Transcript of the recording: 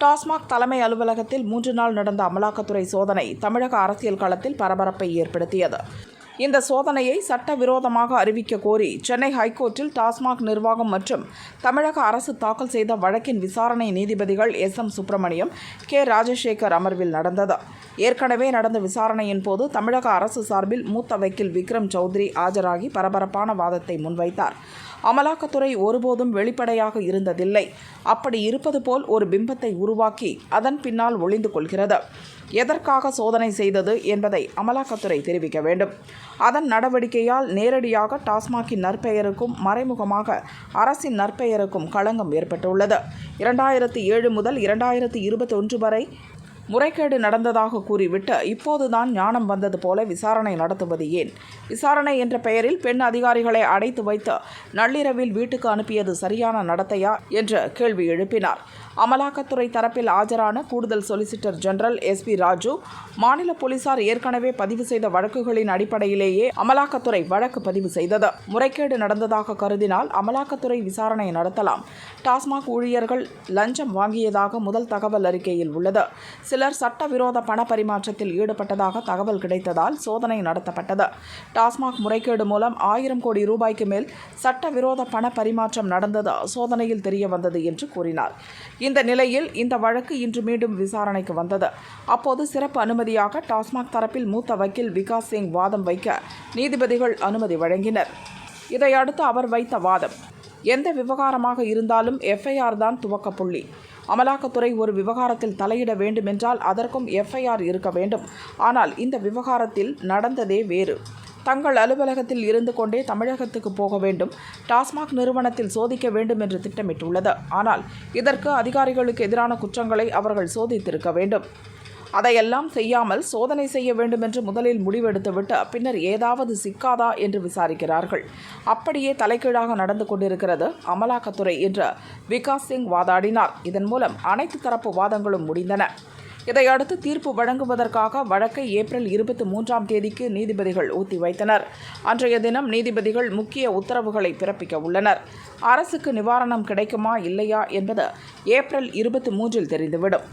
டாஸ்மாக் தலைமை அலுவலகத்தில் மூன்று நாள் நடந்த அமலாக்கத்துறை சோதனை தமிழக அரசியல் களத்தில் பரபரப்பை ஏற்படுத்தியது. இந்த சோதனையை சட்டவிரோதமாக அறிவிக்க கோரி சென்னை ஹைகோர்ட்டில் டாஸ்மாக் நிர்வாகம் மற்றும் தமிழக அரசு தாக்கல் செய்த வழக்கின் விசாரணை நீதிபதிகள் S M Subramaniam K Rajasekar அமர்வில் நடந்தது. ஏற்கனவே நடந்த விசாரணையின் போது தமிழக அரசு சார்பில் மூத்த வக்கீல் விக்ரம் சௌத்ரி ஆஜராகி பரபரப்பான வாதத்தை முன்வைத்தார். அமலாக்கத்துறை ஒருபோதும் வெளிப்படையாக இருந்ததில்லை. அப்படி இருப்பது போல் ஒரு பிம்பத்தை உருவாக்கி அதன் பின்னால் ஒளிந்து கொள்கிறது. எதற்காக சோதனை செய்தது என்பதை அமலாக்கத்துறை தெரிவிக்க வேண்டும். அதன் நடவடிக்கையால் நேரடியாக டாஸ்மாகின் நற்பெயருக்கும் மறைமுகமாக அரசின் நற்பெயருக்கும் களங்கம் ஏற்பட்டுள்ளது. இரண்டாயிரத்தி ஏழு முதல் இரண்டாயிரத்தி இருபத்தி ஒன்று வரை முறைகேடு நடந்ததாக கூறிவிட்டு இப்போதுதான் ஞானம் வந்தது போல விசாரணை நடத்துவது ஏன்? விசாரணை என்ற பெயரில் பெண் அதிகாரிகளை அடைத்து வைத்து நள்ளிரவில் வீட்டுக்கு அனுப்பியது சரியான நடத்தையா என்று கேள்வி எழுப்பினார். அமலாக்கத்துறை தரப்பில் ஆஜரான கூடுதல் solicitor general S P Raju மாநில போலீசார் ஏற்கனவே பதிவு செய்த வழக்குகளின் அடிப்படையிலேயே அமலாக்கத்துறை வழக்கு பதிவு செய்தது. முறைகேடு நடந்ததாக கருதினால் அமலாக்கத்துறை விசாரணை நடத்தலாம். டாஸ்மாக் ஊழியர்கள் லஞ்சம் வாங்கியதாக முதல் தகவல் அறிக்கையில் உள்ளது. சிலர் சட்டவிரோத பண பரிமாற்றத்தில் ஈடுபட்டதாக தகவல் கிடைத்ததால் சோதனை நடத்தப்பட்டது. டாஸ்மாக் முறைகேடு மூலம் ஆயிரம் கோடி ரூபாய்க்கு மேல் சட்டவிரோத பண பரிமாற்றம் நடந்தது. சோதனையில் தெரிய வந்தது என்று கூறினார். இந்த நிலையில் இந்த வழக்கு இன்று மீண்டும் விசாரணைக்கு வந்தது. அப்போது சிறப்பு அனுமதியாக டாஸ்மாக் தரப்பில் மூத்த வக்கீல் விகாஸ் சிங் வாதம் வைக்க நீதிபதிகள் அனுமதி வழங்கினர். இதையடுத்து அவர் வைத்த வாதம். எந்த விவகாரமாக இருந்தாலும் எஃப்ஐஆர் தான் துவக்க புள்ளி. அமலாக்கத்துறை ஒரு விவகாரத்தில் தலையிட வேண்டுமென்றால் அதற்கும் எஃப்ஐஆர் இருக்க வேண்டும். ஆனால் இந்த விவகாரத்தில் நடந்ததே வேறு. தங்கள் அலுவலகத்தில் இருந்து கொண்டே தமிழகத்துக்கு போக வேண்டும். டாஸ்மாக் நிறுவனத்தில் சோதிக்க வேண்டும் என்று திட்டமிட்டுள்ளது. ஆனால் இதற்கு அதிகாரிகளுக்கு எதிரான குற்றங்களை அவர்கள் சோதித்திருக்க வேண்டும். அதையெல்லாம் செய்யாமல் சோதனை செய்ய வேண்டும் என்று முதலில் முடிவெடுத்துவிட்டு பின்னர் ஏதாவது சிக்காதா என்று விசாரிக்கிறார்கள். அப்படியே தலைகீழாக நடந்து கொண்டிருக்கிறது அமலாக்கத்துறை என்று விகாஸ் சிங் வாதாடினார். இதன் மூலம் அனைத்து தரப்பு வாதங்களும் முடிந்தன. இதையடுத்து தீர்ப்பு வழங்குவதற்காக வழக்கை ஏப்ரல் இருபத்தி மூன்றாம் தேதிக்கு நீதிபதிகள் ஒத்திவைத்தனர் அன்றைய தினம் நீதிபதிகள் முக்கிய உத்தரவுகளை பிறப்பிக்க உள்ளனர். அரசுக்கு நிவாரணம் கிடைக்குமா இல்லையா என்பது ஏப்ரல் இருபத்தி மூன்றில் தெரிந்துவிடும்.